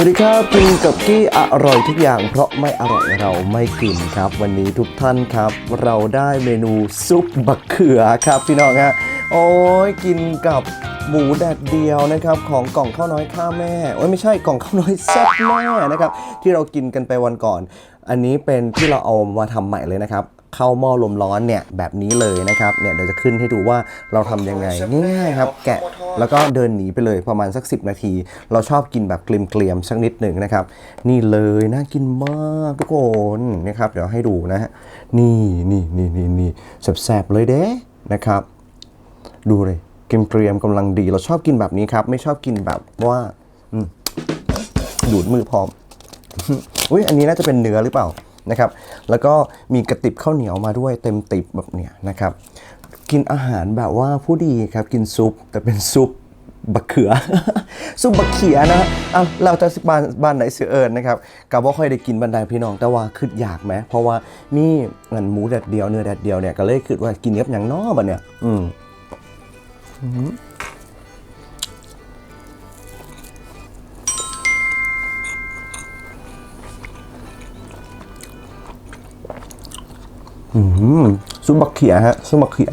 สวัสดีครับกินกับกี้อร่อยทุกอย่าง เพราะไม่อร่อยเราไม่กินครับ วันนี้ทุกท่านครับ เราได้เมนูซุปบักเขือครับพี่น้องฮะโอ้ยกินกับหมูแดดเดียวนะครับของกล่องข้าวน้อยข้าแม่โอ้ยไม่ใช่กล่องข้าวน้อยแซ่บแม่นะครับที่เรากินกันไปวันก่อน อันนี้เป็นที่เราเอามาทำใหม่เลยนะครับ เข้าหม้อลมร้อนเนี่ยแบบนี้เลยนะครับ เนี่ยเดี๋ยวจะขึ้นให้ดูว่าเราทำยังไงง่ายๆครับ แกะแล้วก็เดินหนีไปเลยประมาณสัก 10 นาที เราชอบกินแบบเกลียมๆสักนิดหนึ่งนะครับ นี่เลยน่ากินมากทุกคนนะครับเดี๋ยวให้ดูนะฮะนี่นี่นี่นี่นี่แซ่บๆเลยเด้นะครับ ดูเลยเกรียมๆกำลังดี เราชอบกินแบบนี้ครับ ไม่ชอบกินแบบว่าอืดูดมือพร้อม อุ้ยอันนี้น่าจะเป็นเนื้อหรือเปล่านะครับแล้วก็มีกระติบข้าวเหนียวมาด้วยเต็มติบแบบเนี้ยนะครับกินอาหารแบบว่าผู้ดีครับกินซุปแต่เป็นซุปบักเขือ ซุปบักเขียนะอะเราจะบ้านบ้านไหนเสือเอิญนะครับกับว่าค่อยได้กินบันไดพี่น้องแต่ว่าคืออยากไหมเพราะว่ามีเงินหมูแดดเดียวเนื้อแดดเดียวเนี่ยก็เลยคิดว่ากินกับอย่างน้อบัดเนี่ย อืม ซุปบักเขียฮะซุปบักเขีย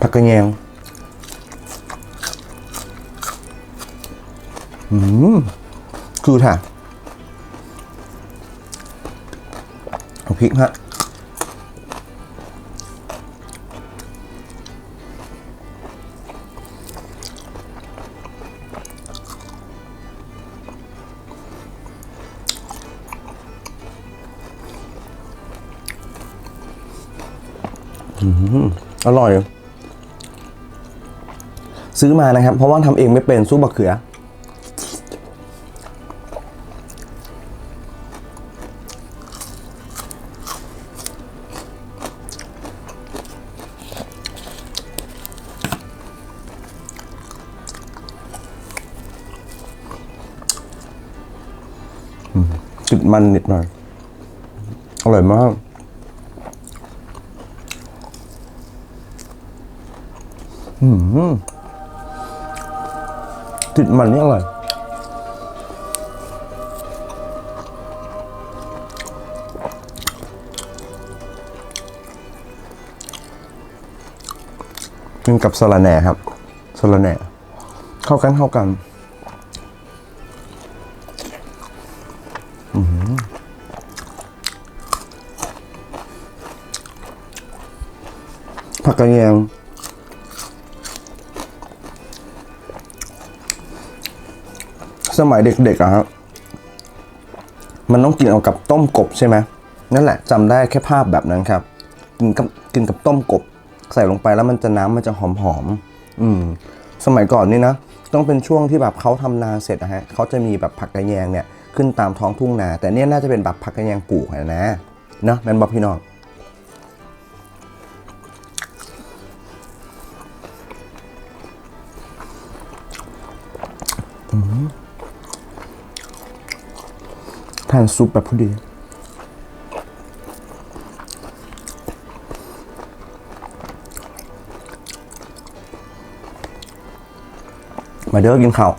ผักกระเยงอืมคือค่ะเอาพริกฮะ อร่อย ซื้อมานะครับ เพราะว่าทำเองไม่เป็นซุปบักเขือจุดมันนิดหน่อย อร่อยมาก ติดมันนี่อร่อยกินกับสลัแหน่ครับสลัแหน่ เข้ากันเข้ากันผักกระเทียม สมัยเด็กๆอะครับมันต้องกินเอากับต้มกบใช่ไหมนั่นแหละจำได้แค่ภาพแบบนั้นครับ กินกับกินกับต้มกบ ใส่ลงไปแล้วมันจะน้ำมันจะหอมๆอืม สมัยก่อนนี่นะต้องเป็นช่วงที่แบบเขาทำนาเสร็จนะฮะเขาจะมีแบบผักกระแยงเนี่ยขึ้นตามท้องทุ่งนา แต่เนี่ยน่าจะเป็นแบบผักกระแยงปลูกอะนะเนาะนั่นบอกพี่น้อง ทานซุปแบบพอดี มาเด้อกินข้าว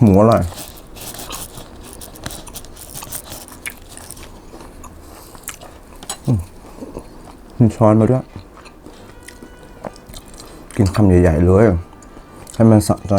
หมูอร่อยอืมมีช้อนมาด้วย กินคำใหญ่ ๆ เลย ให้มันสะใจ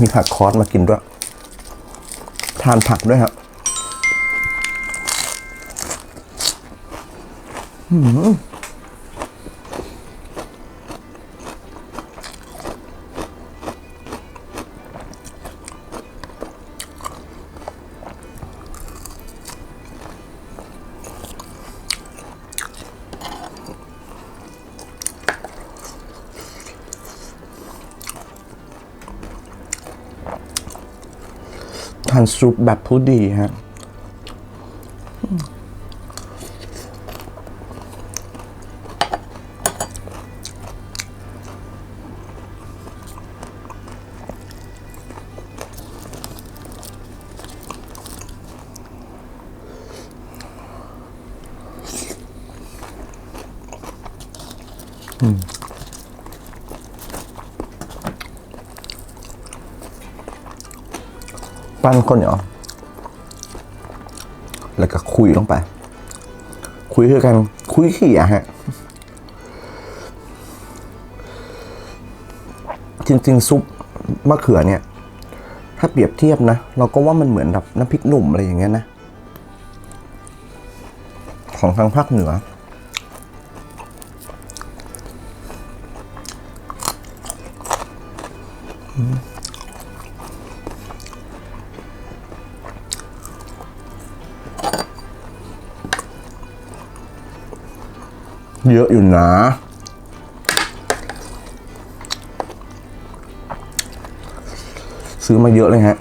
มีผักคอสมากินด้วย ทานผักด้วยครับหืม ทานซุปแบบผู้ดีฮะ ปั้นข้าวเหนียวแล้วก็คุยลงไป คุยคือกันคุยเขี่ยฮะ จริงๆซุปมะเขือเนี่ย ถ้าเปรียบเทียบนะ เราก็ว่ามันเหมือนแบบน้ำพริกหนุ่มอะไรอย่างเงี้ยนะ ของทางภาคเหนือ เยอะอยู่นะซื้อมาเยอะเลยฮะ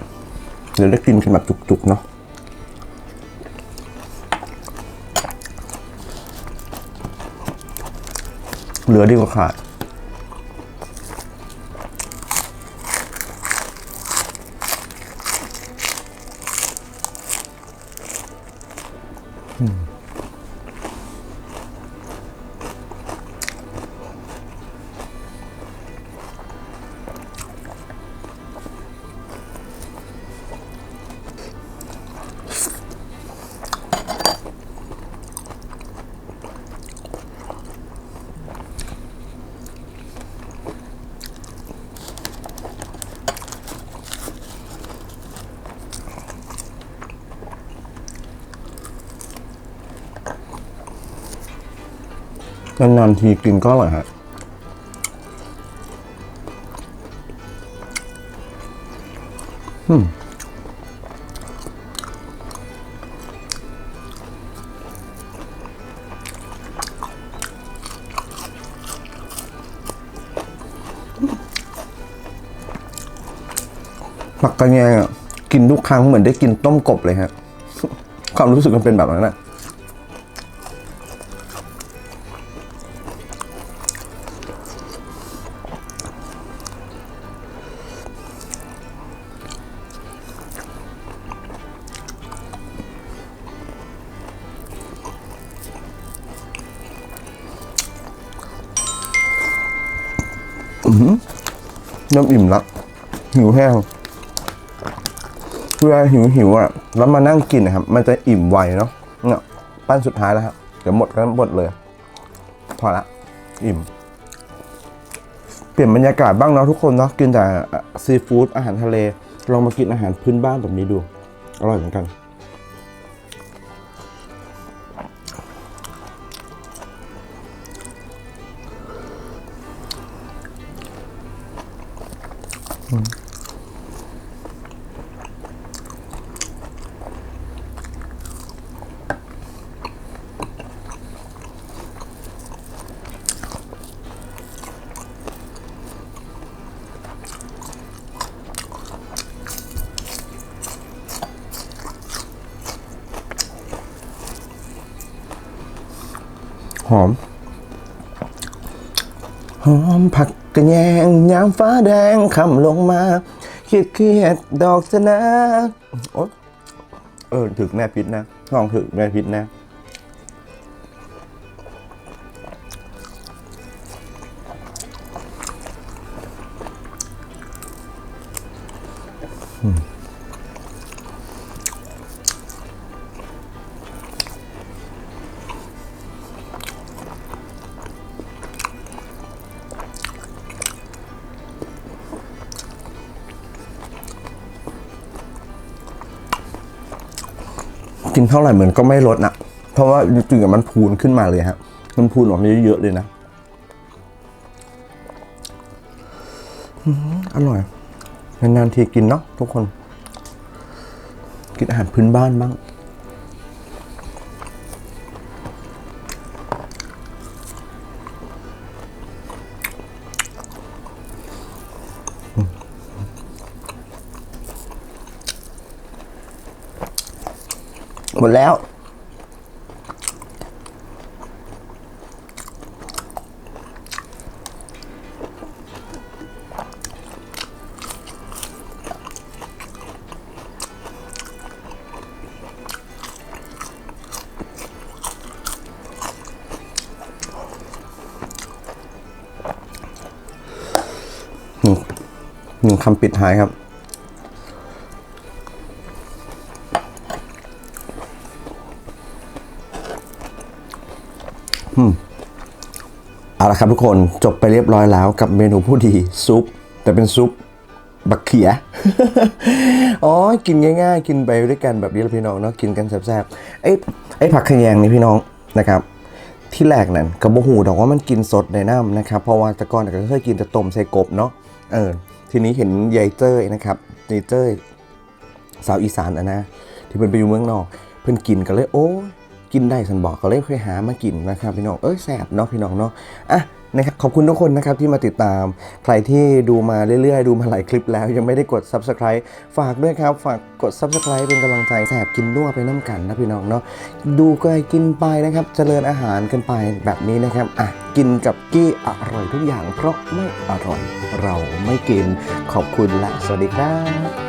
เดี๋ยวได้กินกันแบบจุกๆเนาะเหลือดีกว่าขาด นานๆทีกินก็อร่อยฮะผักกระแยงอะ กินทุกครั้งเหมือนได้กินต้มกบเลยฮะ ความรู้สึกมันเป็นแบบนั้นแหละ เริ่มอิ่มละหิวแห้งเวลาหิวหิวอะ แล้วมานั่งกินนะครับ มันจะอิ่มไวเนาะเนี่ยปั้นสุดท้ายแล้วครับ เดี๋ยวหมดก็หมดเลย พอละ อิ่ม เปลี่ยนบรรยากาศบ้างเนาะทุกคนเนาะ กินแต่ซีฟู้ดอาหารทะเล ลองมากินอาหารพื้นบ้านแบบนี้ดู อร่อยเหมือนกัน หอม หอมผักกระแยงยามฟ้าแดงคำลงมาเครียดเครียดดอกสนะโอ๊ยเออถึกแม่พิษนะลองถึกแม่พิษนะ กินเท่าไหร่เหมือนก็ไม่ลดนะเพราะว่าจริงๆมันพูนขึ้นมาเลยฮะมันพูนออกมาเยอะๆเลยนะอร่อยนานๆทีกินเนาะทุกคน กินอาหารพื้นบ้านบ้าง หมดแล้ว หนึ่งคำปิดท้ายครับ เอาละครับทุกคนจบไปเรียบร้อยแล้วกับเมนูผู้ดีซุป แต่เป็นซุปบักเขีย อ๋อ กินง่ายๆ กินไปด้วยกันแบบนี้ละพี่น้องเนาะ กินกันแซ่บๆ ไอ้ไอ้ผักขยงนี่พี่น้องนะครับ ที่แรกนั่นกระบหูดอกว่ามันกินสดในน้ำนะครับ เพราะว่าต่ก่อนก็เคยกินแต่ต้มใส่กบเนาะ เออ ทีนี้เห็นยายเจ้ยนะครับยายเจ้ยสาวอีสานอะนะ ที่เพิ่นไปอยู่เมืองนอก เพิ่นกินก็เลยโอ้ กินได้สันบอกก็เลยเคยหามากินนะครับพี่น้องเอ้ยแซ่บเนาะพี่น้องเนาะอะนะครับขอบคุณทุกคนนะครับที่มาติดตาม ใครที่ดูมาเรื่อยๆ ดูมาหลายคลิปแล้ว ยังไม่ได้กด Subscribe ฝากด้วยครับ ฝากกด Subscribe เป็นกำลังใจแสบกินนัวไปน้ำกันนะพี่น้องเนาะดูก็ให้กินไปนะครับเจริญอาหารกันไปแบบนี้นะครับอะกินกับกี้อร่อยทุกอย่าง เพราะไม่อร่อยเราไม่กินขอบคุณและสวัสดีครับ